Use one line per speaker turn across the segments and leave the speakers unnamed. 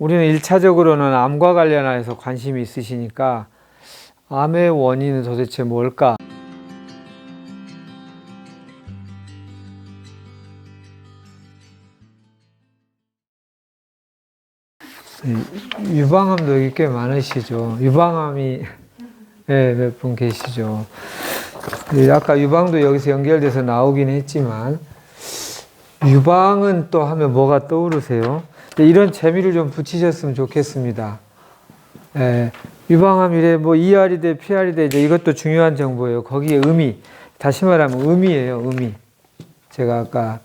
우리는 일차적으로는 암과 관련해서 관심이 있으시니까 암의 원인은 도대체 뭘까? 이 유방암도 꽤 많으시죠. 유방암이 네, 몇 분 계시죠. 이 아까 유방도 여기서 연결돼서 나오긴 했지만 유방은 또 하면 뭐가 떠오르세요? 근데 이런 재미를 좀 붙이셨으면 좋겠습니다. 예, 유방암 이래 뭐 ER이 돼 PR이 돼 이제 이것도 중요한 정보예요. 거기에 의미 다시 말하면 의미예요. 의미. 제가 아까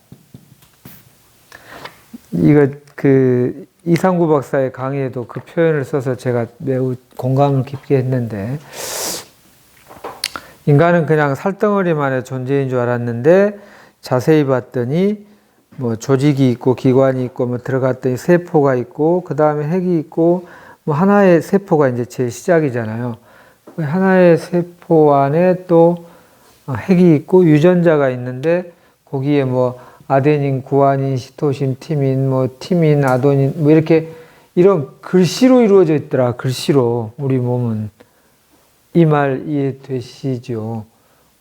이거 그 이상구 박사의 강의에도 그 표현을 써서 제가 매우 공감을 깊게 했는데 인간은 그냥 살덩어리만의 존재인 줄 알았는데 자세히 봤더니 뭐 조직이 있고 기관이 있고 뭐 들어갔더니 세포가 있고 그 다음에 핵이 있고 뭐 하나의 세포가 이제 제 시작이잖아요. 그 하나의 세포 안에 또 핵이 있고 유전자가 있는데 거기에 뭐 아데닌, 구아닌, 시토신, 티민, 뭐 티민, 아도닌 뭐 이렇게 이런 글씨로 이루어져 있더라. 글씨로 우리 몸은 이 말 이해되시죠?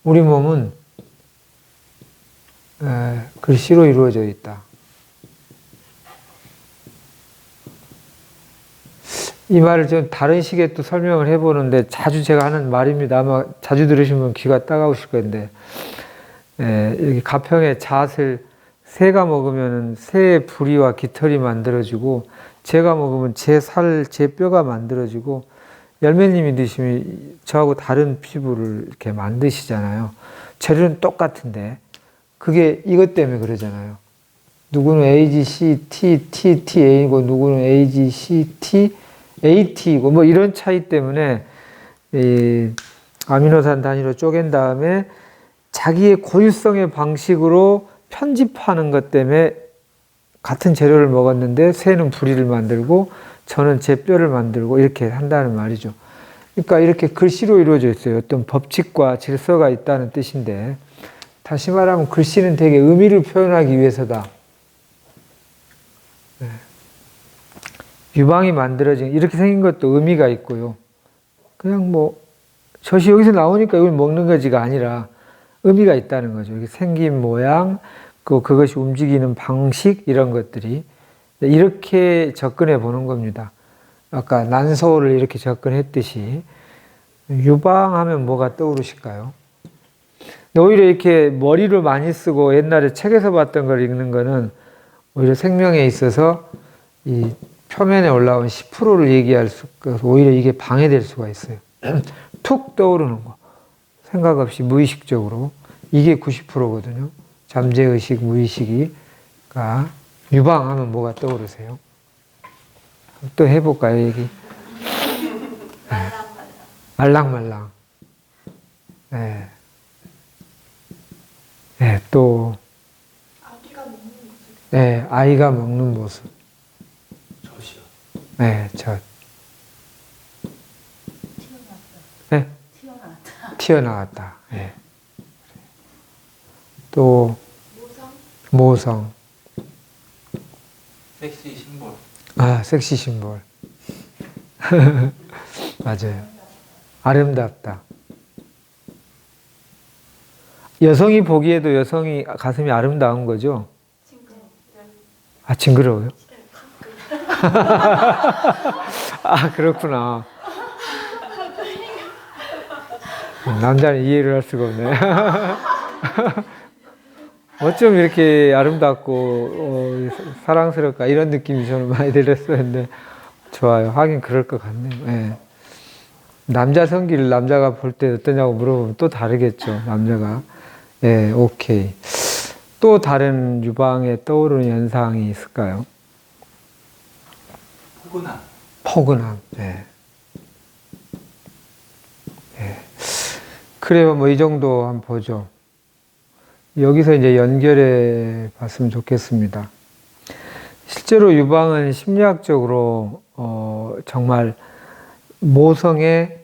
우리 몸은 에, 글씨로 이루어져 있다. 이 말을 좀 다른 식의 또 설명을 해보는데 자주 제가 하는 말입니다. 아마 자주 들으시면 귀가 따가우실 건데 에, 이렇게 가평에 잣을 새가 먹으면 새의 부리와 깃털이 만들어지고 제가 먹으면 제 살, 제 뼈가 만들어지고 열매님이 드시면 저하고 다른 피부를 이렇게 만드시잖아요. 재료는 똑같은데 그게 이것 때문에 그러잖아요. 누구는 AGC, T, T, TA이고 누구는 AGC, T, AT이고 뭐 이런 차이 때문에 이 아미노산 단위로 쪼갠 다음에 자기의 고유성의 방식으로 편집하는 것 때문에 같은 재료를 먹었는데 새는 부리를 만들고 저는 제 뼈를 만들고 이렇게 한다는 말이죠. 그러니까 이렇게 글씨로 이루어져 있어요. 어떤 법칙과 질서가 있다는 뜻인데 다시 말하면 글씨는 되게 의미를 표현하기 위해서다. 네. 유방이 만들어진 이렇게 생긴 것도 의미가 있고요. 그냥 뭐 젖이 여기서 나오니까 이걸 먹는 거지가 아니라 의미가 있다는 거죠. 이게 생긴 모양, 그 그것이 움직이는 방식 이런 것들이 이렇게 접근해 보는 겁니다. 아까 난소를 이렇게 접근했듯이 유방하면 뭐가 떠오르실까요? 오히려 이렇게 머리를 많이 쓰고 옛날에 책에서 봤던 걸 읽는 거는 오히려 생명에 있어서 이 표면에 올라온 10%를 얘기할 수, 오히려 이게 방해될 수가 있어요. 툭 떠오르는 거. 생각 없이 무의식적으로. 이게 90%거든요. 잠재의식, 무의식이. 가 유방하면 뭐가 떠오르세요? 또 해볼까요, 얘기? 말랑말랑. 네. 네, 또.
아기가 먹는 모습.
네, 아이가 먹는 모습.
젖이요.
네,
튀어나왔다.
네,
튀어나왔다.
튀어나왔다. 네. 또,
모성.
모성.
섹시 심볼.
아, 섹시 심볼. 맞아요. 아름답다. 여성이 보기에도 여성이 가슴이 아름다운 거죠? 아, 징그러워요? 아, 그렇구나. 남자는 이해를 할 수가 없네. 어쩜 이렇게 아름답고 어, 사랑스럽까 이런 느낌이 저는 많이 들었었는데 좋아요. 하긴 그럴 것 같네요. 예. 남자 성기를 남자가 볼 때 어떠냐고 물어보면 또 다르겠죠. 남자가. 예, 오케이. 또 다른 유방에 떠오르는 현상이 있을까요?
포근함.
포근함. 예. 예. 그래요. 뭐 이 정도 한번 보죠. 여기서 이제 연결해 봤으면 좋겠습니다. 실제로 유방은 심리학적으로 어, 정말 모성의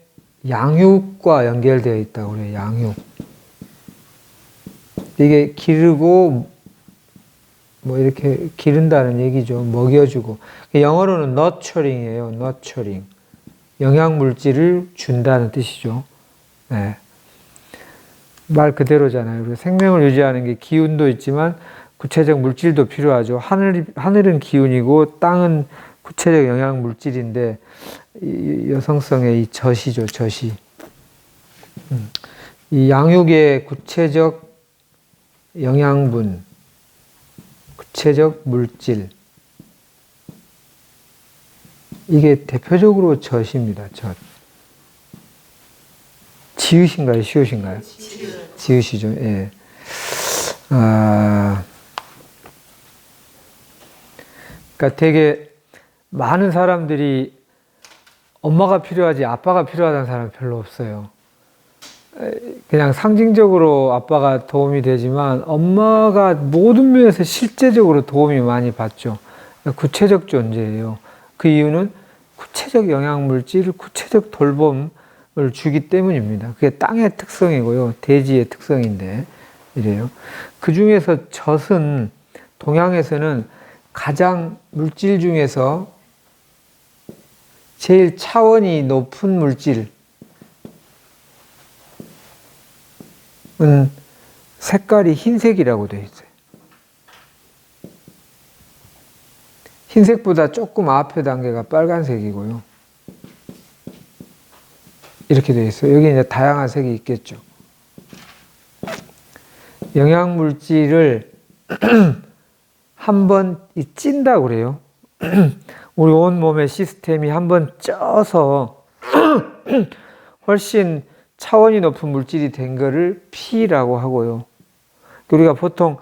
양육과 연결되어 있다고 그래요. 양육. 이게 기르고 뭐 이렇게 기른다는 얘기죠. 먹여주고. 영어로는 nurturing이에요. nurturing. 영양 물질을 준다는 뜻이죠. 네. 말 그대로잖아요. 생명을 유지하는 게 기운도 있지만 구체적 물질도 필요하죠. 하늘, 하늘은 기운이고 땅은 구체적 영양 물질인데 이 여성성의 이 젖이죠, 젖이. 음. 이 양육의 구체적 영양분, 구체적 물질. 이게 대표적으로 젖입니다, 젖. 지읒인가요, 시읒인가요? 지읒이죠, 예. 아, 그러니까 되게 많은 사람들이 엄마가 필요하지 아빠가 필요하다는 사람 별로 없어요. 에, 그냥 상징적으로 아빠가 도움이 되지만 엄마가 모든 면에서 실제적으로 도움이 많이 받죠. 구체적 존재예요. 그 이유는 구체적 영양물질을 구체적 돌봄을 주기 때문입니다. 그게 땅의 특성이고요. 대지의 특성인데 이래요. 그 중에서 젖은 동양에서는 가장 물질 중에서 제일 차원이 높은 물질 은 색깔이 흰색이라고 되어 있어요. 흰색보다 조금 앞에 단계가 빨간색이고요. 이렇게 되어 있어요. 여기 이제 다양한 색이 있겠죠. 영양 물질을 한 번 찐다고 그래요. 우리 온 몸의 시스템이 한 번 쪄서 훨씬 차원이 높은 물질이 된 거를 피라고 하고요. 우리가 보통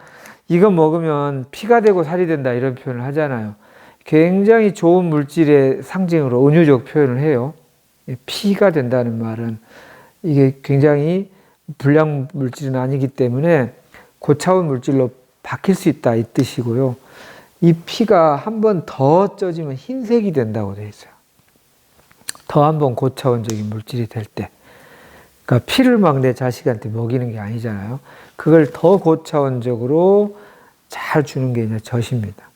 이거 먹으면 피가 되고 살이 된다 이런 표현을 하잖아요. 굉장히 좋은 물질의 상징으로 은유적 표현을 해요. 피가 된다는 말은 이게 굉장히 불량 물질은 아니기 때문에 고차원 물질로 바뀔 수 있다 이 뜻이고요. 이 피가 한 번 더 쪄지면 흰색이 된다고 되어 있어요. 더 한 번 고차원적인 물질이 될 때. 그러니까 피를 막 내 자식한테 먹이는 게 아니잖아요. 그걸 더 고차원적으로 잘 주는 게 이제 젖입니다.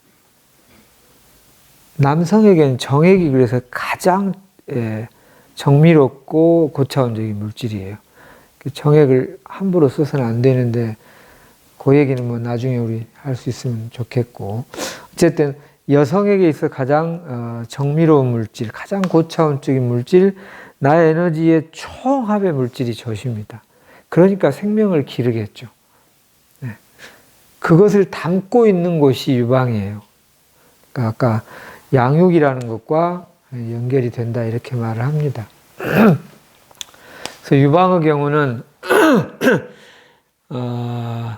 남성에게는 정액이 그래서 가장 예, 정밀없고 고차원적인 물질이에요. 그 정액을 함부로 써서는 안 되는데 그 얘기는 뭐 나중에 우리 할 수 있으면 좋겠고 어쨌든 여성에게 있어 가장 어, 정밀로운 물질, 가장 고차원적인 물질, 나의 에너지의 총합의 물질이 젖입니다. 그러니까 생명을 기르겠죠. 네. 그것을 담고 있는 곳이 유방이에요. 그러니까 아까 양육이라는 것과 연결이 된다 이렇게 말을 합니다. 그래서 유방의 경우는 어,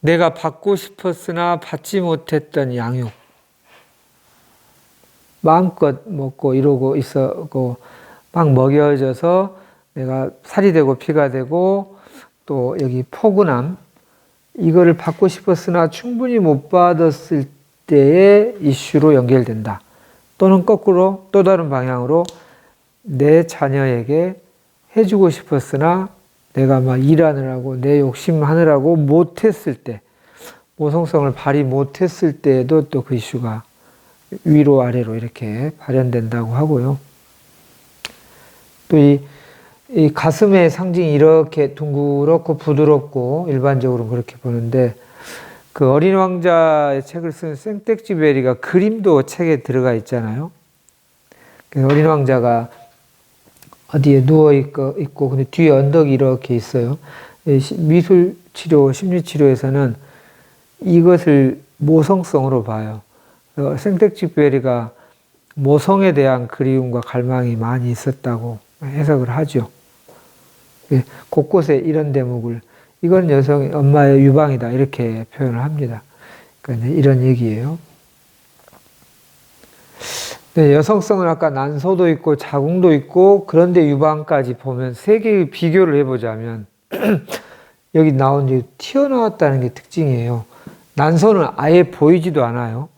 내가 받고 싶었으나 받지 못했던 양육 마음껏 먹고 이러고 있었고 막 먹여져서 내가 살이 되고 피가 되고 또 여기 포근함 이거를 받고 싶었으나 충분히 못 받았을 때의 이슈로 연결된다. 또는 거꾸로 또 다른 방향으로 내 자녀에게 해주고 싶었으나 내가 막 일하느라고 내 욕심하느라고 못했을 때 모성성을 발휘 못했을 때에도 또 그 이슈가 위로 아래로 이렇게 발현된다고 하고요. 또이 이 가슴의 상징이 이렇게 둥그렇고 부드럽고 일반적으로 그렇게 보는데 그 어린 왕자의 책을 쓴 생텍쥐베리가 그림도 책에 들어가 있잖아요. 그 어린 왕자가 어디에 누워 있고, 있고 근데 뒤에 언덕이 이렇게 있어요. 미술 치료, 심리 치료에서는 이것을 모성성으로 봐요. 생텍쥐베리가 모성에 대한 그리움과 갈망이 많이 있었다고 해석을 하죠. 예, 곳곳에 이런 대목을 이건 여성 엄마의 유방이다 이렇게 표현을 합니다. 그러니까 이런 얘기예요. 네, 여성성은 아까 난소도 있고 자궁도 있고 그런데 유방까지 보면 세 개의 비교를 해보자면 여기 나온 게 튀어나왔다는 게 특징이에요. 난소는 아예 보이지도 않아요.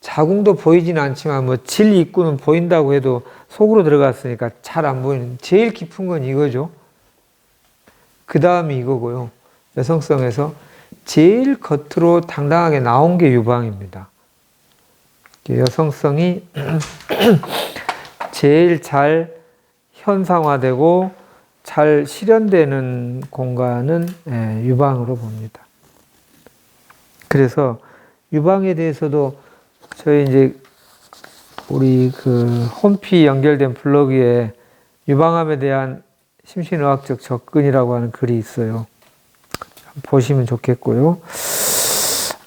자궁도 보이지는 않지만 뭐 질 입구는 보인다고 해도 속으로 들어갔으니까 잘 안 보이는 제일 깊은 건 이거죠. 그 다음이 이거고요. 여성성에서 제일 겉으로 당당하게 나온 게 유방입니다. 여성성이 제일 잘 현상화되고 잘 실현되는 공간은 예, 유방으로 봅니다. 그래서 유방에 대해서도 저희 이제 우리 그 홈피 연결된 블로그에 유방암에 대한 심신의학적 접근이라고 하는 글이 있어요. 보시면 좋겠고요.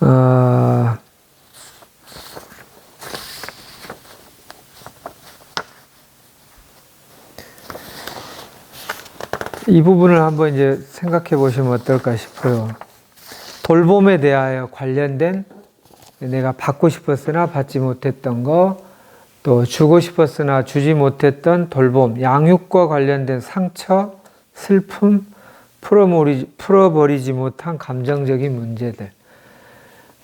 어, 이 부분을 한번 이제 생각해 보시면 어떨까 싶어요. 돌봄에 대하여 관련된 내가 받고 싶었으나 받지 못했던 거, 또 주고 싶었으나 주지 못했던 돌봄, 양육과 관련된 상처, 슬픔, 풀어버리지, 풀어버리지 못한 감정적인 문제들.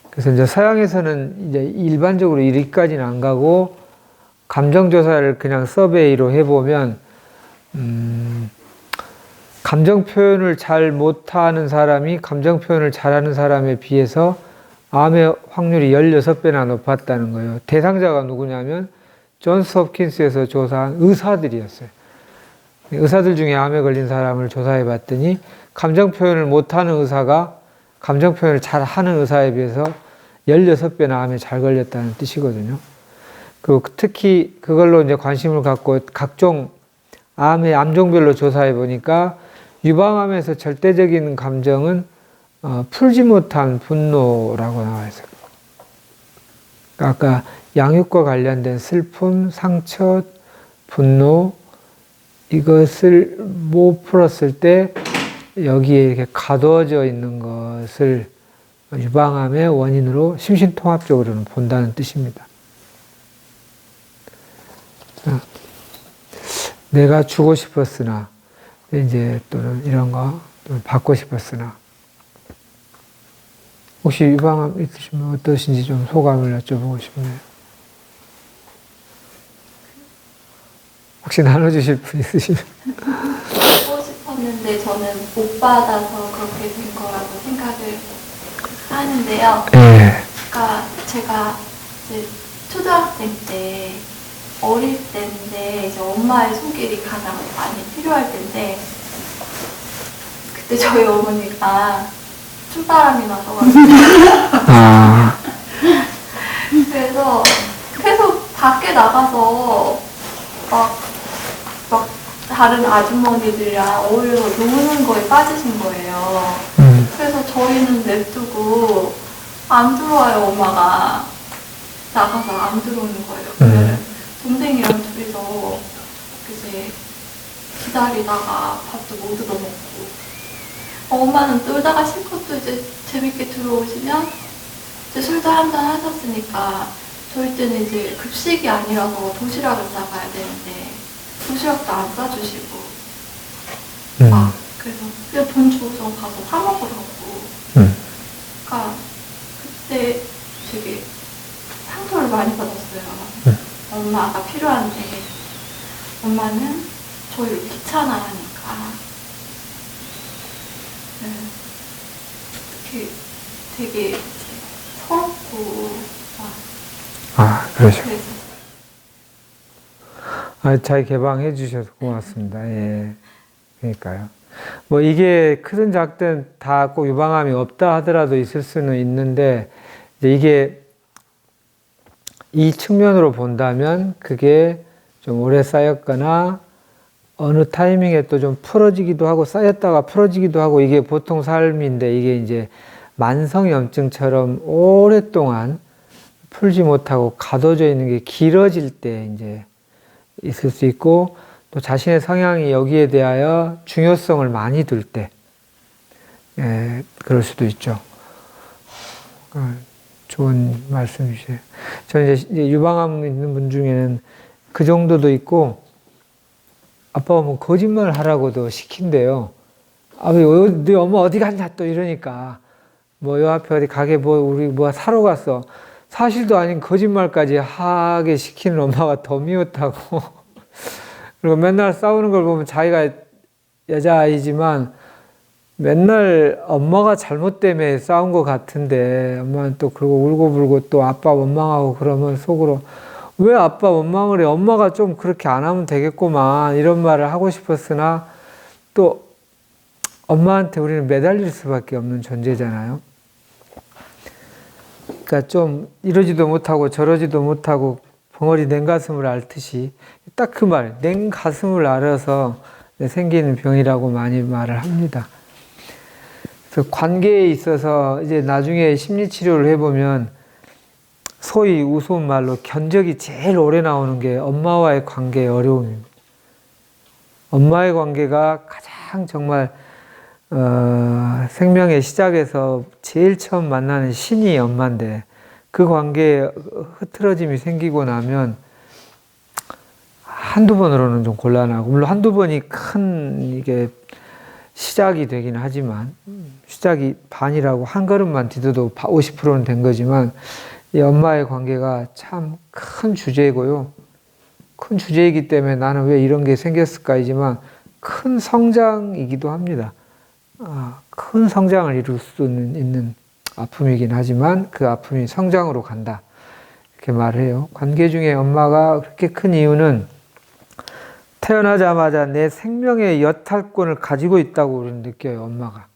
그래서 이제 서양에서는 이제 일반적으로 이리까지는 안 가고 감정조사를 그냥 서베이로 해보면, 음, 감정 표현을 잘 못하는 사람이 감정 표현을 잘하는 사람에 비해서 암의 확률이 16배나 높았다는 거예요. 대상자가 누구냐면 존스 홉킨스에서 조사한 의사들이었어요. 의사들 중에 암에 걸린 사람을 조사해 봤더니 감정 표현을 못하는 의사가 감정 표현을 잘 하는 의사에 비해서 16배나 암에 잘 걸렸다는 뜻이거든요. 그 특히 그걸로 이제 관심을 갖고 각종 암의 암종별로 조사해 보니까 유방암에서 절대적인 감정은 어, 풀지 못한 분노라고 나와 있어요. 아까 양육과 관련된 슬픔, 상처, 분노 이것을 못 풀었을 때 여기에 이렇게 가둬져 있는 것을 유방암의 원인으로 심신통합적으로는 본다는 뜻입니다. 자, 내가 주고 싶었으나 이제 또는 이런 거 또는 받고 싶었으나 혹시 유방암 있으시면 어떠신지 좀 소감을 여쭤보고 싶네요. 혹시 나눠주실 분 있으시면
하고 싶었는데 저는 못 받아서 그렇게 된 거라고 생각을 하는데요.
예.
그러니까 제가 이제 초등학생 때 어릴 때인데 이제 엄마의 손길이 가장 많이 필요할 때인데 그때 저희 어머니가 춤바람이 나서가지고
아,
그래서 계속 밖에 나가서 막, 막 다른 아주머니들이랑 어울려서 노는 거에 빠지신 거예요.
음,
그래서 저희는 냅두고 안 들어와요, 엄마가. 나가서 안 들어오는 거예요. 그러면 동생이랑 둘이서 이제 기다리다가 밥도 못 얻어먹고. 엄마는 놀다가 실컷 또 이제 재밌게 들어오시면 이제 술도 한잔 하셨으니까 저희 때는 이제 급식이 아니라서 도시락을 싸가야 되는데 도시락도 안 싸주시고
음,
막 그래서 그냥 돈 주고서 가서 사 먹으라고
음,
그러니까 그때 되게 상처를 많이 받았어요.
음.
엄마가 필요한데 엄마는 저희를 귀찮아하니까 네. 되게 서럽고 막
아, 그러죠.
그래서
아, 잘 개방해 주셔서 고맙습니다. 예. 그러니까요. 뭐 이게 크든 작든 다 꼭 유방암이 없다 하더라도 있을 수는 있는데 이게 이 측면으로 본다면 그게 좀 오래 쌓였거나 어느 타이밍에 또 좀 풀어지기도 하고 쌓였다가 풀어지기도 하고 이게 보통 삶인데 이게 이제 만성염증처럼 오랫동안 풀지 못하고 가둬져 있는 게 길어질 때 이제 있을 수 있고 또 자신의 성향이 여기에 대하여 중요성을 많이 둘 때, 예, 그럴 수도 있죠. 어, 좋은 말씀이세요. 저는 이제 유방암 있는 분 중에는 그 정도도 있고, 아빠가 뭐 거짓말 하라고도 시킨대요. 아, 왜, 어, 네 엄마 어디 갔냐 또 이러니까. 뭐, 요 앞에 어디 가게 뭐, 우리 뭐 사러 갔어. 사실도 아닌 거짓말까지 하게 시키는 엄마가 더 미웠다고. 그리고 맨날 싸우는 걸 보면 자기가 여자아이지만 맨날 엄마가 잘못 때문에 싸운 것 같은데 엄마는 또 그러고 울고불고 또 아빠 원망하고 그러면 속으로 왜 아빠 원망을 해? 엄마가 좀 그렇게 안 하면 되겠구만 이런 말을 하고 싶었으나 또 엄마한테 우리는 매달릴 수밖에 없는 존재잖아요. 그러니까 좀 이러지도 못하고 저러지도 못하고 벙어리 냉 가슴을 앓듯이 딱 그 말, 냉 가슴을 앓아서 생기는 병이라고 많이 말을 합니다. 그래서 관계에 있어서 이제 나중에 심리 치료를 해보면 소위 우스운 말로 견적이 제일 오래 나오는 게 엄마와의 관계의 어려움입니다. 엄마의 관계가 가장 정말 어, 생명의 시작에서 제일 처음 만나는 신이 엄마인데 그 관계에 흐트러짐이 생기고 나면 한두 번으로는 좀 곤란하고 물론 한두 번이 큰 이게 시작이 되긴 하지만 시작이 반이라고 한 걸음만 디뎌도 50%는 된 거지만 이 엄마의 관계가 참 큰 주제이고요. 큰 주제이기 때문에 나는 왜 이런 게 생겼을까이지만 큰 성장이기도 합니다. 아, 큰 성장을 이룰 수 있는, 아픔이긴 하지만 그 아픔이 성장으로 간다. 이렇게 말해요. 관계 중에 엄마가 그렇게 큰 이유는 태어나자마자 내 생명의 여탈권을 가지고 있다고 우리는 느껴요, 엄마가.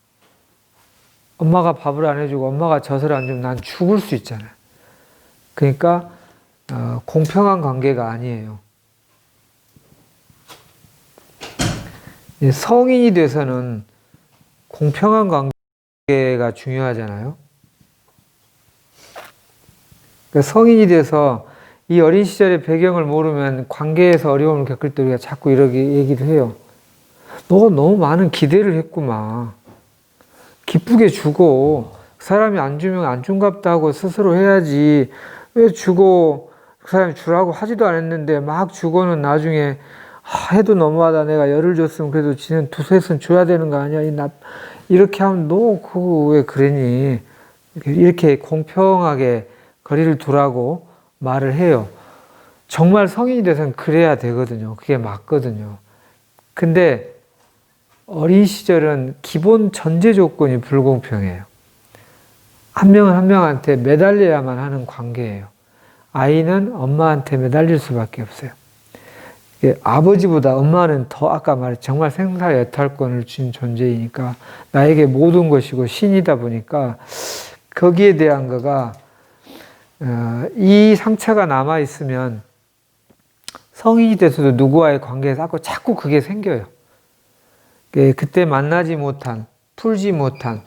엄마가 밥을 안 해주고 엄마가 젖을 안 주면 난 죽을 수 있잖아요. 그러니까 어, 공평한 관계가 아니에요. 성인이 돼서는 공평한 관계가 중요하잖아요. 그러니까 성인이 돼서 이 어린 시절의 배경을 모르면 관계에서 어려움을 겪을 때 우리가 자꾸 이렇게 얘기를 해요. 너가 너무 많은 기대를 했구만. 기쁘게 주고 그 사람이 안 주면 안 준갑다 하고 스스로 해야지 왜 주고 그 사람이 주라고 하지도 않았는데 막 주고는 나중에 아, 해도 너무하다 내가 열을 줬으면 그래도 지는 두셋은 줘야 되는 거 아니야 이 나, 이렇게 하면 너 그거 왜 그러니 이렇게 공평하게 거리를 두라고 말을 해요 정말 성인이 돼서는 그래야 되거든요 그게 맞거든요 근데 어린 시절은 기본 전제 조건이 불공평해요. 한 명은 한 명한테 매달려야만 하는 관계예요. 아이는 엄마한테 매달릴 수밖에 없어요. 이게 아버지보다 엄마는 더 아까 말했 정말 생사 여탈권을 준 존재이니까 나에게 모든 것이고 신이다 보니까 거기에 대한 거가 어, 이 상처가 남아 있으면 성인이 돼서도 누구와의 관계에서 자꾸 자꾸 그게 생겨요. 예, 그때 만나지 못한, 풀지 못한,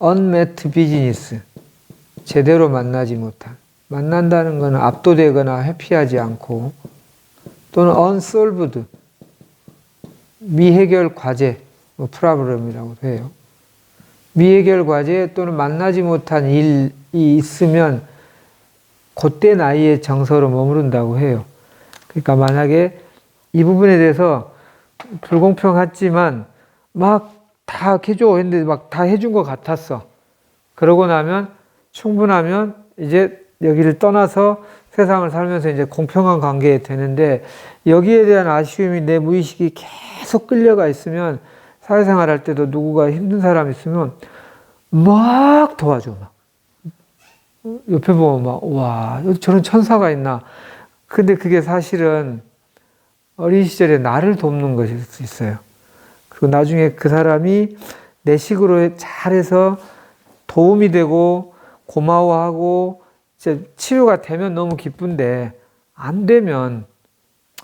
unmet 비즈니스, 제대로 만나지 못한, 만난다는 것은 압도되거나 회피하지 않고, 또는 unsolved, 미해결 과제, 뭐 프라브럼이라고 해요. 미해결 과제 또는 만나지 못한 일이 있으면 그때 나이의 정서로 머무른다고 해요. 그러니까 만약에 이 부분에 대해서 불공평하지만 막 다 해줘 했는데 막 다 해준 것 같았어. 그러고 나면 충분하면 이제 여기를 떠나서 세상을 살면서 이제 공평한 관계에 되는데 여기에 대한 아쉬움이 내 무의식이 계속 끌려가 있으면 사회생활 할 때도 누구가 힘든 사람 있으면 막 도와줘 막 옆에 보면 막와 저런 천사가 있나 근데 그게 사실은 어린 시절에 나를 돕는 것일 수 있어요. 그리고 나중에 그 사람이 내 식으로 잘해서 도움이 되고 고마워하고 이제 치료가 되면 너무 기쁜데 안 되면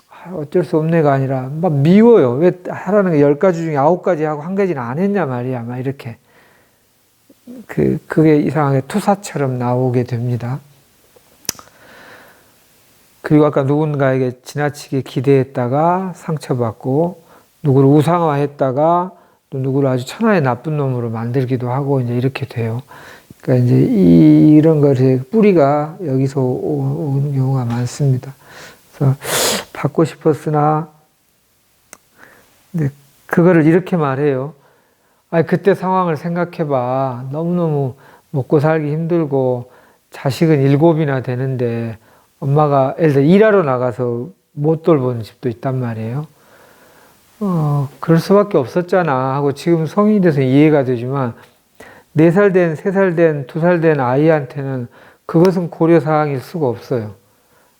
아, 어쩔 수 없네가 아니라 막 미워요. 왜 하라는 게 열 가지 중에 아홉 가지 하고 한 가지는 안 했냐 말이야. 막 이렇게. 그, 그게 이상하게 투사처럼 나오게 됩니다. 그리고 아까 누군가에게 지나치게 기대했다가 상처받고 누구를 우상화했다가 또 누구를 아주 천하의 나쁜 놈으로 만들기도 하고 이제 이렇게 돼요. 그러니까 이제 이, 런 것의 뿌리가 여기서 오, 오는 경우가 많습니다. 그래서 받고 싶었으나 근데 그거를 이렇게 말해요. 아 그때 상황을 생각해봐. 너무너무 먹고 살기 힘들고 자식은 일곱이나 되는데 엄마가 예를 들어 일하러 나가서 못 돌보는 집도 있단 말이에요. 어, 그럴 수밖에 없었잖아 하고 지금 성인이 돼서 이해가 되지만 네 살 된, 세 살 된, 두 살 된 아이한테는 그것은 고려 사항일 수가 없어요.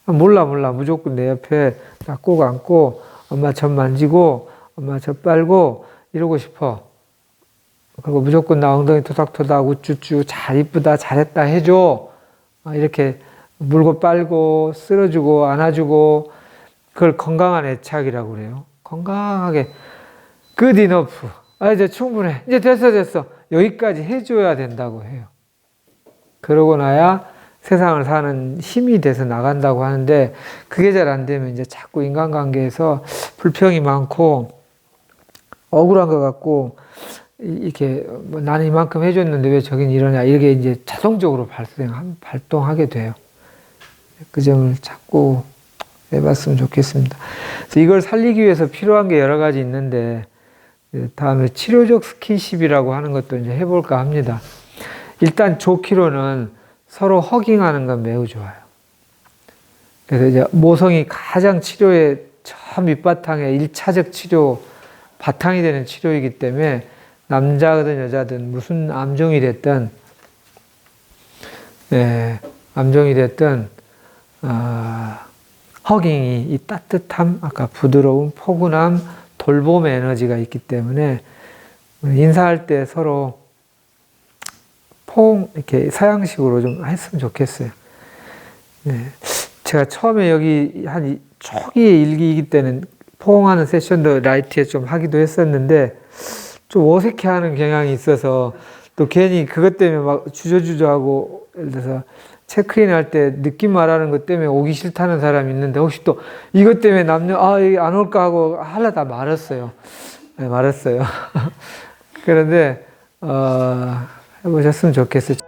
몰라 몰라 무조건 내 옆에 딱 꼭 안고 엄마 젖 만지고 엄마 젖 빨고 이러고 싶어. 그리고 무조건 나 엉덩이 토닥토닥 우쭈쭈 잘 이쁘다 잘했다 해줘. 아, 이렇게 물고 빨고 쓸어주고 안아주고 그걸 건강한 애착이라고 그래요. 건강하게 good enough. 아 이제 충분해. 이제 됐어 됐어. 여기까지 해줘야 된다고 해요. 그러고 나야 세상을 사는 힘이 돼서 나간다고 하는데 그게 잘 안 되면 이제 자꾸 인간관계에서 불평이 많고 억울한 것 같고 이- 이렇게 뭐 나는 이만큼 해줬는데 왜 저긴 이러냐 이게 이제 자동적으로 발생 발동하게 돼요. 그 점을 자꾸 해봤으면 좋겠습니다. 그래서 이걸 살리기 위해서 필요한 게 여러 가지 있는데 예, 다음에 치료적 스킨십이라고 하는 것도 이제 해볼까 합니다. 일단 좋기로는 서로 허깅하는 건 매우 좋아요. 그래서 이제 모성이 가장 치료의 저 밑바탕에 일차적 치료 바탕이 되는 치료이기 때문에 남자든 여자든 무슨 암종이 됐든 예, 암종이 됐든 아, 허깅이 이 따뜻함, 아까 부드러움, 포근함, 돌봄의 에너지가 있기 때문에 인사할 때 서로 포옹 이렇게 서양식으로 좀 했으면 좋겠어요. 네. 제가 처음에 여기 한 이- 초기의 일기이기 때는 포옹하는 세션도 라이트에 좀 하기도 했었는데 좀 어색해하는 경향이 있어서 또 괜히 그것 때문에 막 주저주저하고 예를 들어서 체크인 할 때 느낌 말하는 것 때문에 오기 싫다는 사람이 있는데 혹시 또 이것 때문에 남녀 아 여기 안 올까 하고 하려다 말았어요. 네, 말았어요. 그런데 어, 해보셨으면 좋겠어요.